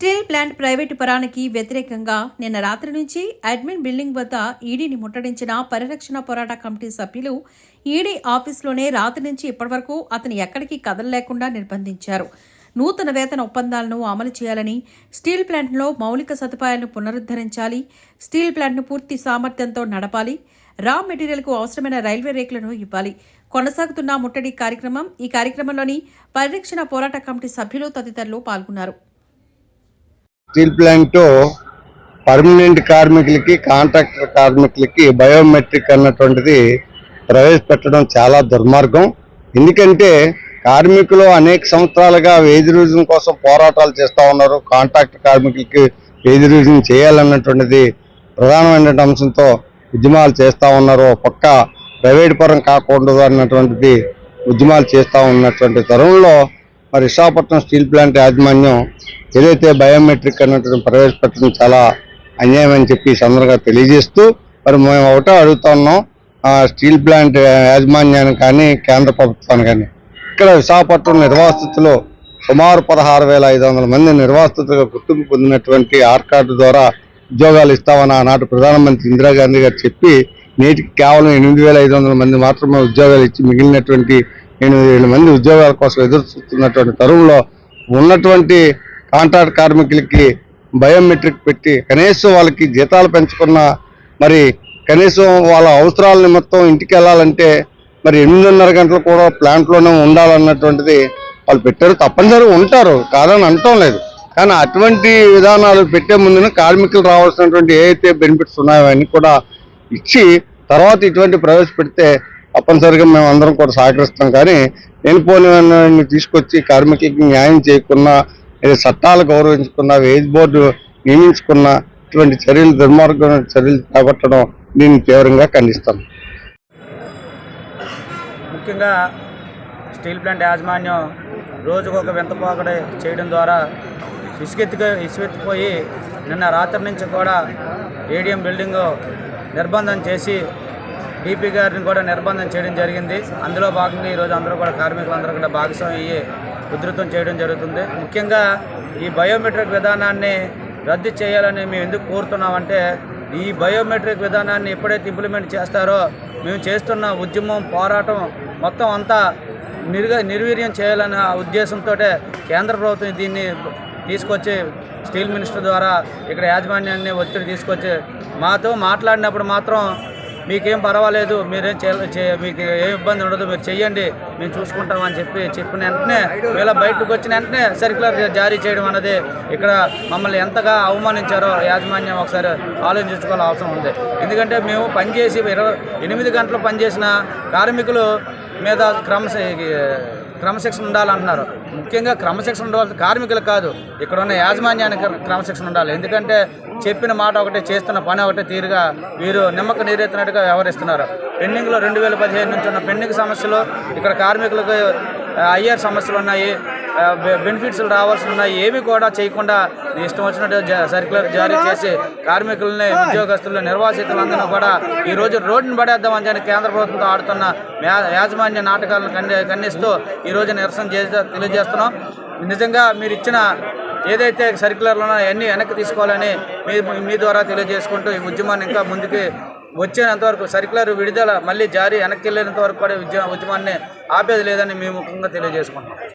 Steel plant private పరానికి వ్యతిరేకంగా నిన్న రాత్రి నుంచి అడ్మిన్ బిల్డింగ్ వద్ద ఈడీని ముట్టడించిన పరిరక్షణ పోరాట కమిటీ సభ్యులు ఈడీ ఆఫీసులోనే రాత్రి నుంచి ఇప్పటివరకు అతను ఎక్కడికి కదలలేకుండా నిర్బంధించారు. నూతన వేతన ఒప్పందాలను అమలు చేయాలని స్టీల్ ప్లాంట్లో మౌలిక సదుపాయాలను పునరుద్ధరించాలి స్టీల్ ప్లాంట్ను పూర్తి సామర్థ్యంతో నడపాలి రా మెటీరియల్కు అవసరమైన రైల్వే రేకులను ఇవ్వాలి. కొనసాగుతున్న ముట్టడి కార్యక్రమం ఈ కార్యక్రమంలోని పరిరక్షణ పోరాట కమిటీ సభ్యులు తదితరులు పాల్గొన్నారు. స్టీల్ ప్లాంట్ పర్మనెంట్ కార్మికులకి కాంట్రాక్టర్ కార్మికులకి బయోమెట్రిక్ అన్నటువంటిది ప్రవేశపెట్టడం చాలా దుర్మార్గం. ఎందుకంటే కార్మికులు అనేక సంవత్సరాలుగా వేది రుజువు కోసం పోరాటాలు చేస్తూ ఉన్నారు. కాంట్రాక్ట్ కార్మికులకి వేది రుజువు చేయాలన్నటువంటిది ప్రధానమైన అంశంతో ఉద్యమాలు చేస్తూ ఉన్నారు. పక్క ప్రైవేట్ పరం కాకూడదు అన్నటువంటిది ఉద్యమాలు చేస్తూ ఉన్నటువంటి తరుణంలో మరి విశాఖపట్నం స్టీల్ ప్లాంట్ యాజమాన్యం ఏదైతే బయోమెట్రిక్ అన్నటువంటి ప్రవేశపెట్టడం చాలా అన్యాయం అని చెప్పి సందర్భంగా తెలియజేస్తూ మరి మేము ఒకటే అడుగుతా ఉన్నాం. ఆ స్టీల్ ప్లాంట్ యాజమాన్యాన్ని కానీ కేంద్ర ప్రభుత్వాన్ని కానీ. ఇక్కడ విశాఖపట్నం నిర్వాసితులు సుమారు పదహారు వేల ఐదు వందల మంది నిర్వాసితులుగా గుర్తింపు పొందినటువంటి ఆర్కార్డు ద్వారా ఉద్యోగాలు ఇస్తామని ఆనాటి ప్రధానమంత్రి ఇందిరాగాంధీ గారు చెప్పి నేటికి కేవలం ఎనిమిది వేల ఐదు వందల మంది మాత్రమే ఉద్యోగాలు ఇచ్చి మిగిలినటువంటి ఎనిమిది వేల మంది ఉద్యోగాల కోసం ఎదురు చూస్తున్నటువంటి తరుణంలో ఉన్నటువంటి కాంట్రాక్ట్ కార్మికులకి బయోమెట్రిక్ పెట్టి కనీసం వాళ్ళకి జీతాలు పెంచుకున్న మరి కనీసం వాళ్ళ అవసరాల నిమిత్తం ఇంటికి వెళ్ళాలంటే మరి ఎనిమిదిన్నర గంటలు కూడా ప్లాంట్లోనే ఉండాలన్నటువంటిది వాళ్ళు పెట్టారు. తప్పనిసరిగా ఉంటారు కాదని అనటం లేదు. కానీ అటువంటి విధానాలు పెట్టే ముందున కార్మికులు రావాల్సినటువంటి ఏ అయితే బెనిఫిట్స్ ఉన్నాయో అవన్నీ కూడా ఇచ్చి తర్వాత ఇటువంటి ప్రవేశపెడితే తప్పనిసరిగా మేము అందరం కూడా సహకరిస్తాం. కానీ లేనిపోని తీసుకొచ్చి కార్మికులకి న్యాయం చేయకున్నా లేదా చట్టాలు గౌరవించుకున్న వేజ్ బోర్డు నియమించుకున్న ఇటువంటి చర్యలు దుర్మార్గమైన చర్యలు చేపట్టడం దీన్ని తీవ్రంగా ఖండిస్తాం ముఖ్యంగా స్టీల్ ప్లాంట్ యాజమాన్యం రోజుకు ఒక వింతపోకడి చేయడం ద్వారా ఇసుకెత్తుగా ఇసుకెత్తిపోయి నిన్న రాత్రి నుంచి కూడా ఏడిఎం బిల్డింగ్ నిర్బంధం చేసి డీపీ గారిని కూడా నిర్బంధం చేయడం జరిగింది. అందులో భాగంగా ఈరోజు అందరూ కూడా కార్మికులందరూ కూడా భాగస్వామి అయ్యి ఉధృతం చేయడం జరుగుతుంది. ముఖ్యంగా ఈ బయోమెట్రిక్ విధానాన్ని రద్దు చేయాలని మేము ఎందుకు కోరుతున్నామంటే ఈ బయోమెట్రిక్ విధానాన్ని ఎప్పుడైతే ఇంప్లిమెంట్ చేస్తారో మేము చేస్తున్న ఉద్యమం పోరాటం మొత్తం అంతా నిర్గ నిర్వీర్యం చేయాలన్న ఉద్దేశంతో కేంద్ర ప్రభుత్వం దీన్ని తీసుకొచ్చి స్టీల్ మినిస్టర్ ద్వారా ఇక్కడ యాజమాన్యాన్ని ఒత్తిడి తీసుకొచ్చి మాతో మాట్లాడినప్పుడు మాత్రం మీకేం పర్వాలేదు మీరేం చేయ చే- మీకు ఏ ఇబ్బంది ఉండదు మీరు చెయ్యండి మేము చూసుకుంటాం అని చెప్పి చెప్పిన వెంటనే వీళ్ళ బయటకు వచ్చిన వెంటనే సర్క్యులర్ జారీ చేయడం అన్నది ఇక్కడ మమ్మల్ని ఎంతగా అవమానించారో యాజమాన్యం ఒకసారి ఆలోచించుకోవాల్సిన అవసరం ఉంది. ఎందుకంటే మేము పనిచేసి ఇరవై ఎనిమిది గంటలు పనిచేసిన కార్మికులు మీద క్రమశ క్రమశిక్షణ ఉండాలంటున్నారు. ముఖ్యంగా క్రమశిక్షణ ఉండాలి కార్మికులు కాదు. ఇక్కడ ఉన్న యాజమాన్యానికి క్రమశిక్షణ ఉండాలి. ఎందుకంటే చెప్పిన మాట ఒకటే చేస్తున్న పని ఒకటే తీరుగా వీరు నిమ్మక నీరెత్తినట్టుగా వ్యవహరిస్తున్నారు. పెండింగ్లో రెండు వేల పదిహేను నుంచి ఉన్న పెండింగ్ సమస్యలు ఇక్కడ కార్మికులకు ఐఆర్ సమస్యలు ఉన్నాయి. బెనిఫిట్స్ రావాల్సి ఉన్నాయి. ఏవి కూడా చేయకుండా ఇష్టం వచ్చినట్టు సర్క్యులర్ జారీ చేసి కార్మికులని ఉద్యోగస్తులు నిర్వాసితులందరూ కూడా ఈ రోజు రోడ్డును పడేద్దామని చెప్పి కేంద్ర ప్రభుత్వంతో ఆడుతున్న యాజమాన్య నాటకాలను ఖండి ఖండిస్తూ ఈ రోజు నిరసన చేసే తెలియజేస్తున్నాం. నిజంగా మీరు ఇచ్చిన ఏదైతే సర్క్యులర్లు ఉన్నాయో అన్నీ వెనక్కి తీసుకోవాలని మీ మీ ద్వారా తెలియజేసుకుంటూ ఈ ఉద్యమాన్ని ఇంకా ముందుకి వచ్చేంత వరకు సర్క్యులర్ విడుదల మళ్ళీ జారీ వెనక్కి వెళ్ళేంత వరకు కూడా ఉద్యమ ఉద్యమాన్ని ఆపేది లేదని మేము ముఖ్యంగా తెలియజేసుకుంటాం